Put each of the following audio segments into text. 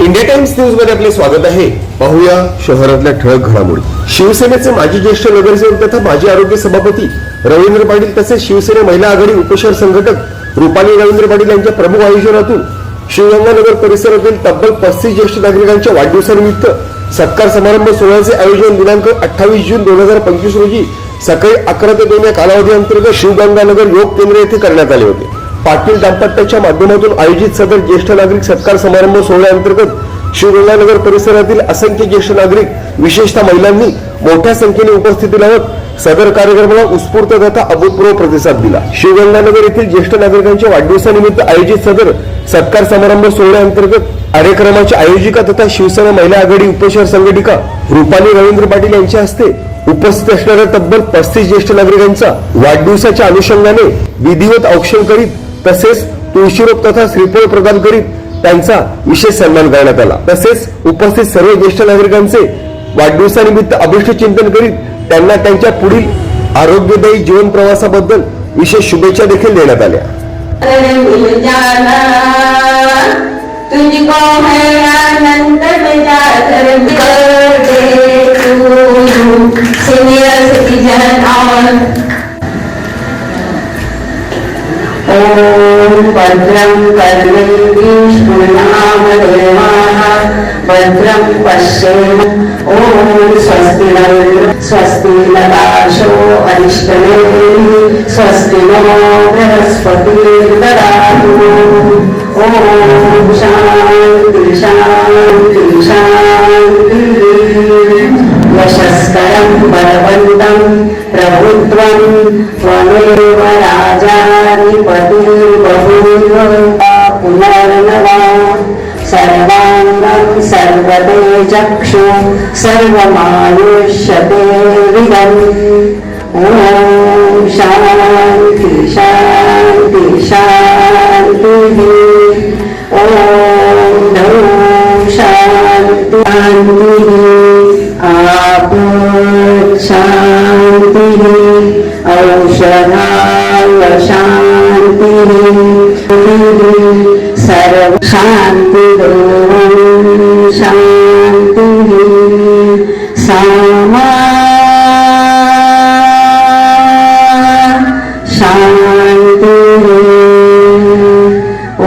India times न्यूजमध्ये आपले स्वागत आहे. पाहूया शहरातल्या ठळक घडामोडी. शिवसेनेचे माजी ज्येष्ठ नगरसेवक तथा माजी आरोग्य सभापती रवींद्र पाटील तसेच शिवसेना महिला आघाडी उपशहर संघटक रुपाली रवींद्र पाटील यांच्या प्रमुख आयोजनातून शिवगंगानगर परिसरातील तब्बल पस्तीस ज्येष्ठ नागरिकांच्या वाढदिवसानिमित्त सत्कार समारंभ सोहळ्याचे आयोजन दिनांक अठ्ठावीस जून दोन हजार पंचवीस रोजी सकाळी अकरा ते दोन या कालावधीअंतर्गत शिवगंगानगर योग केंद्र येथे करण्यात आले होते. पाटील दाम्पत्याच्या माध्यमातून आयोजित सदर ज्येष्ठ नागरिक सत्कार समारंभ सोहळ्याअंतर्गत शिवगंगानगर परिसरातील असंख्य ज्येष्ठ नागरिक विशेषतः महिलांनी मोठ्या संख्येने उपस्थिती लावत सदर कार्यक्रमाला उत्स्फूर्त तथा अभूतपूर्व प्रतिसाद दिला. शिवगंगानगर येथील ज्येष्ठ नागरिकांच्या वाढदिवसानिमित्त आयोजित सदर सत्कार समारंभ सोहळ्याअंतर्गत कार्यक्रमाच्या आयोजिका तथा शिवसेना महिला आघाडी उपशहर संघटिका रुपाली रवींद्र पाटील यांच्या हस्ते उपस्थित असणाऱ्या तब्बल पस्तीस ज्येष्ठ नागरिकांचा वाढदिवसाच्या अनुषंगाने विधिवत औक्षण करीत तसेच तुळशीरोप तथा श्रीफळ प्रदान करीत त्यांचा विशेष सन्मान करण्यात आला. तसेच उपस्थित सर्व ज्येष्ठ नागरिकांचे वाढदिवसानिमित्त अभिष्ट चिंतन करीत त्यांना त्यांच्या पुढील आरोग्यदायी जीवन प्रवासाबद्दल विशेष शुभेच्छा देखील देण्यात आल्या. तुझको है आनंद भद्रं कर्णेभिः शृणामदेवाः भद्रं पश्येम। ॐ स्वस्ति न स्वस्ति नकाशो अरिष्टनेमिः स्वस्ति नमो बृहस्पतिर्ददातु ॐ शान्ति शान्ति शान्ति। यशस्करं बलवन्तम् प्रभुत्वं त्वमेव राजाधिपतिर्बभूव पुनर्नवा सर्वाङ्गं सर्वते चक्षु सर्वमायुष्यते विदम्। ॐ शान्ति। सर्व शान्तिदेवं शान्तिः सामा शान्तिः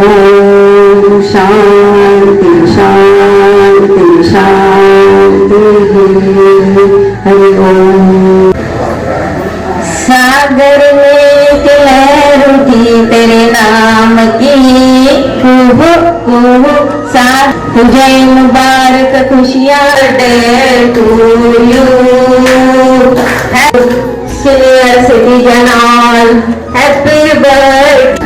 ॐ शान्ति शान्ति शान्तिः senior citizen all. Happy birthday.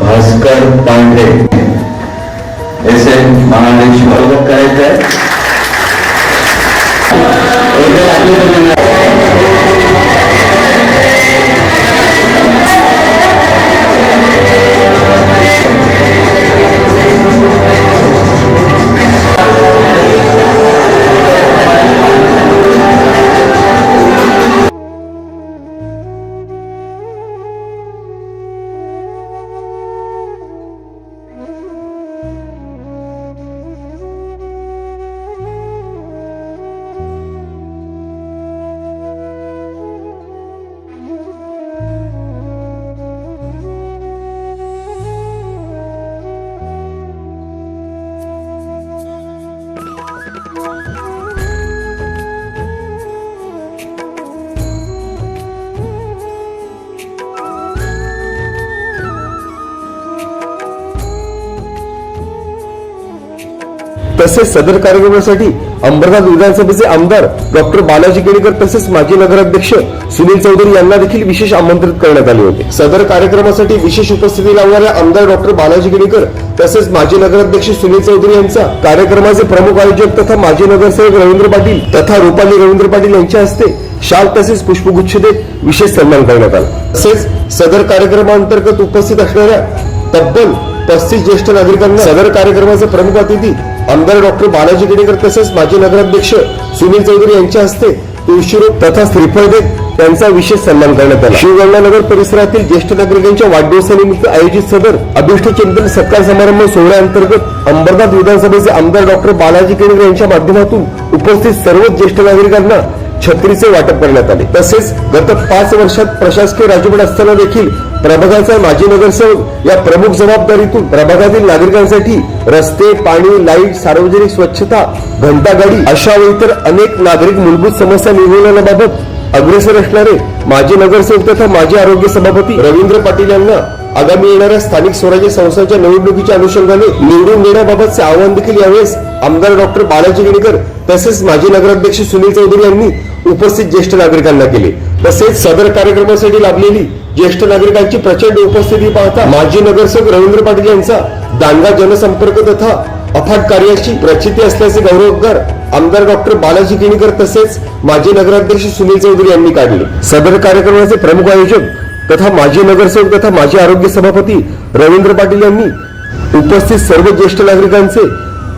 Bhaskar Pande ऐसे महानेश्वर को कहे थे Thank you. तसेच सदर कार्यक्रमासाठी अंबरनाथ विधानसभेचे आमदार डॉक्टर बालाजी केणेकर तसेच माजी नगराध्यक्ष सुनील चौधरी यांना देखील विशेष आमंत्रित करण्यात आले होते. सदर कार्यक्रमासाठी विशेष उपस्थिती लावणाऱ्या आमदार डॉक्टर बालाजी केणेकर तसेच माजी नगराध्यक्ष सुनील चौधरी यांचा कार्यक्रमाचे प्रमुख आयोजक तथा माजी नगरसेवक रवींद्र पाटील तथा रुपाली रवींद्र पाटील यांच्या हस्ते शाल तसेच पुष्पगुच्छ देत विशेष सन्मान करण्यात आला. तसेच सदर कार्यक्रमांतर्गत उपस्थित असणाऱ्या तब्बल पस्तीस ज्येष्ठ नागरिकांना सदर कार्यक्रमाचे प्रमुख अतिथी आमदार डॉक्टर बालाजी केडेकर तसेच माजी नगराध्यक्ष सुनील चौधरी यांच्या हस्ते तुळशीरोग तथा श्रीफळ देत त्यांचा विशेष सन्मान करण्यात आला. शिवगंगा नगर परिसरातील ज्येष्ठ नागरिकांच्या वाढदिवसानिमित्त आयोजित सदर अभिष्ट चिंतन सत्कार समारंभ सोहळ्याअंतर्गत अंबरनाथ विधानसभेचे आमदार डॉक्टर बालाजी केणेकर यांच्या माध्यमातून उपस्थित सर्व ज्येष्ठ नागरिकांना छत्रीचे वाटप करण्यात आले. तसेच गत पाच वर्षात प्रशासकीय राजवट असताना देखील प्रभागाचा माजी नगरसेवक या प्रमुख जबाबदारीतून प्रभागातील नागरिकांसाठी रस्ते पाणी लाइट सार्वजनिक स्वच्छता घंटागाडी अशा व इतर अनेक नागरिक मूलभूत समस्या निवडण्याबाबत अग्रेसर असणारे माजी नगरसेवक तथा माजी आरोग्य सभापती रवींद्र पाटील यांना आगामी येणाऱ्या स्थानिक स्वराज्य संस्थांच्या निवडणुकीच्या अनुषंगाने निवडून देण्याबाबतचे आवाहन देखील यावेळेस आमदार डॉक्टर बालाजी गिणीकर तसेच माजी नगराध्यक्ष सुनील चौधरी यांनी उपस्थित ज्येष्ठ नागरिकांना केले. तसेच सदर कार्यक्रमासाठी लाभलेली ज्येष्ठ नागरिकांची प्रचंड उपस्थिती पाहता माजी नगरसेवक रवींद्र पाटील यांचा दांडगा जनसंपर्क तथा अफाट कार्याची प्रचिती असल्याचे गौरवोद्गार आमदार डॉक्टर बालाजी किणीकर तसेच माजी नगराध्यक्ष सुनील चौधरी यांनी काढले. सदर कार्यक्रमाचे प्रमुख आयोजक तथा माजी नगरसेवक तथा माजी आरोग्य सभापती रवींद्र पाटील यांनी उपस्थित सर्व ज्येष्ठ नागरिकांचे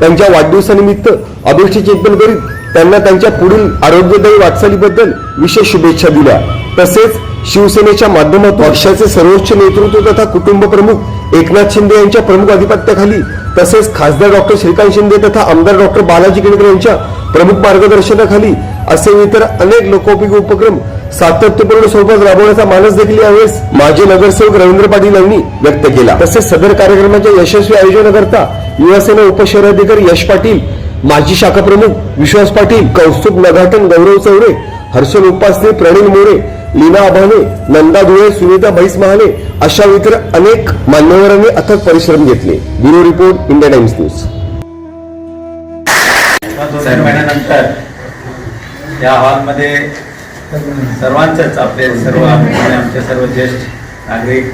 त्यांच्या वाढदिवसानिमित्त अभिष्टचिंतन करीत त्यांना त्यांच्या पुढील आरोग्यदायी वाटचालीबद्दल विशेष शुभेच्छा दिल्या. तसेच शिवसेनेच्या माध्यमातून पक्षाचे सर्वोच्च नेतृत्व तथा कुटुंब प्रमुख एकनाथ शिंदे यांच्या प्रमुख अधिपत्याखाली तसेच खासदार डॉक्टर श्रीकांत शिंदे तथा आमदार डॉक्टर बालाजी केणकर यांच्या प्रमुख मार्गदर्शनाखाली असे इतर अनेक लोकोपयोगी उपक्रम सातत्यपूर्ण स्वरूपात राबवण्याचा मानस देखील यावेळेस माजी नगरसेवक रवींद्र पाटील यांनी व्यक्त केला. तसेच सदर कार्यक्रमाच्या यशस्वी आयोजनाकरता युवासेना उपशहराधिकारी यश पाटील माजी शाखा प्रमुख विश्वास पाटील कौस्तुभ नघाटन गौरव चौरे हर्षल उपासने प्रणील मोरे लीना आभाने नंदा धुळे सुनीता भैस महाले अशा इतर अनेक मान्यवरांनी अथक परिश्रम घेतले. Bureau report India Times news. दोन महिन्यानंतर या हॉलमध्ये सर्वांचंच आपले सर्व आमचे सर्व ज्येष्ठ नागरिक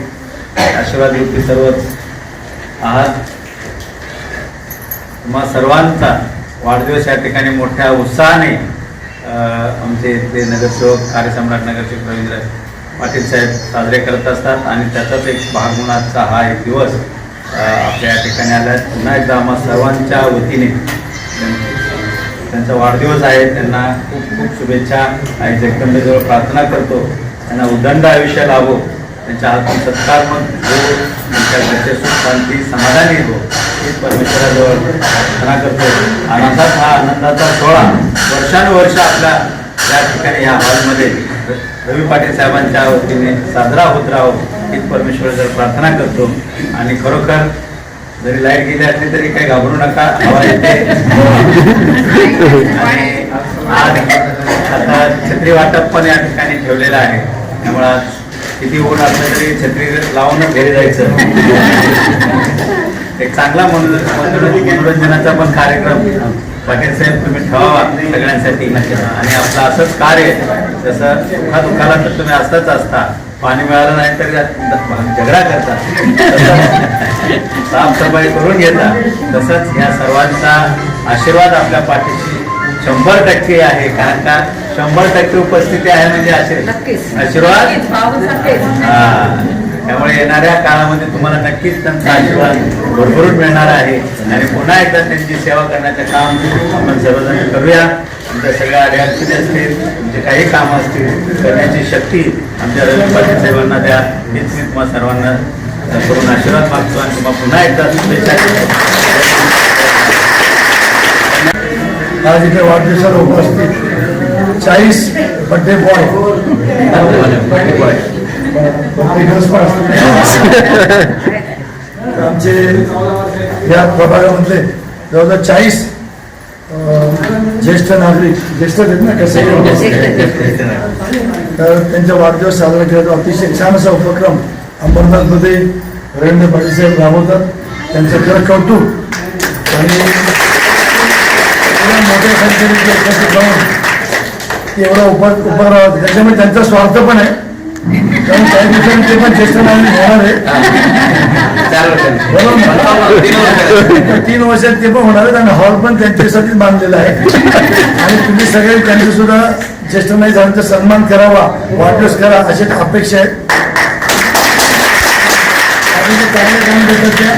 आशीर्वाद युक्ती सर्वच आहात. तुम्हा सर्वांचा वाढदिवस या ठिकाणी मोठ्या उत्साहाने आमचे ते नगरसेवक कार्यसम्राट नगरसेवक रवींद्र पाटील साहेब साजरे करत असतात आणि त्याचाच एक भाग म्हणून आजचा हा एक दिवस आपल्या या ठिकाणी आला पुन्हा एकदा आम्हा सर्वांच्या वतीने त्यांचा वाढदिवस आहे त्यांना खूप खूप शुभेच्छा. आणि जगदंबेजवळ प्रार्थना करतो. त्यांना उदंड आयुष्य लाभो. त्यांच्या हातून सत्कार मग हो त्यांच्या घरचे सुख शांती समाधानी हो ही परमेश्वराजवळ प्रार्थना करतो. आणि असाच हा आनंदाचा सोहळा वर्षानुवर्ष आपल्या या ठिकाणी या हॉलमध्ये रवी पाटील साहेबांच्या वतीने साजरा होत राहो हीच परमेश्वराजवळ प्रार्थना करतो. आणि खरोखर जरी लाइट गेली असली तरी काही घाबरू नका हवा येते आणि आज आता छत्री वाटप पण या ठिकाणी ठेवलेलं आहे. त्यामुळे किती ऊन असलं तरी छत्री लावूनच घरी जायचं. एक चांगला मनोरंजन मनोरंजनाचा पण कार्यक्रम. पाटील साहेब तुम्ही ठेवावा सगळ्यांसाठी. आणि आपलं असंच कार्य जसं सुखा दुःखाला तर तुम्ही असताच असता. पाणी मिळालं नाही तरी झगडा करता. साफसफाई करून घेता. तसंच या सर्वांचा आशीर्वाद आपल्या पाठीशी शंभर टक्के आहे. कारण का? शंभर टक्के उपस्थिती आहे म्हणजे आशीर्वाद. आशीर्वाद? हा. त्यामुळे येणाऱ्या काळामध्ये तुम्हाला नक्कीच त्यांचा आशीर्वाद भरभरून मिळणार आहे आणि पुन्हा एकदा त्यांची सेवा करण्याचं काम आपण सर्वजण करूया तुमच्या सगळ्या अडचणी असतील तुमचे काही काम असतील करण्याची शक्ती आमच्या रवी पाटील साहेबांना द्या हीच मी तुम्हा सर्वांना करून आशीर्वाद मागतो आणि तुम्हाला पुन्हा एकदा शुभेच्छा. आज इथे वाढदिवसाला उपस्थित चाळीस बड्डे बॉय पण असतात. आमचे या प्रभागामधले जवळजवळ चाळीस ज्येष्ठ नागरिक ज्येष्ठ आहेत ना कसे? तर त्यांचा वाढदिवस साजरा केला जातो. अतिशय छान असा उपक्रम अंबरनाथमध्ये रवींद्र पाटील साहेब राबवतात. त्यांचं खरं कौतुक आणि मोठ्या संख्येने ते एकत्रित राहून एवढा उप त्याच्यामुळे त्यांचा स्वार्थ पण आहे. कारण काही दिवसांनी ते पण ज्येष्ठ नागरिक होणार आहे चार वर्षांनी. तीन वर्षात ते पण होणार आहेत आणि हॉल पण त्यांच्यासाठीच बांधलेला आहे आणि तुम्ही सगळे त्यांचे सुद्धा ज्येष्ठ नागरिकांचा सन्मान करावा वाढदिवस करा अशी अपेक्षा आहे आणि चांगले काम देतात त्या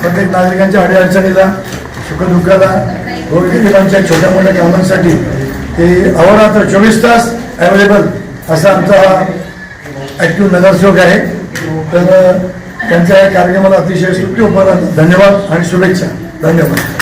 प्रत्येक नागरिकांच्या अडीअडचणीला सुखदुःखाला गोरगरिबांच्या छोट्या मोठ्या कामांसाठी ते अहोरात्र चोवीस तास अवेलेबल असा आमचा ॲक्टिव्ह नगरसेवक आहे. तर त्यांच्या या कार्यक्रमाला अतिशय सुट्टी उपहार धन्यवाद आणि शुभेच्छा. धन्यवाद.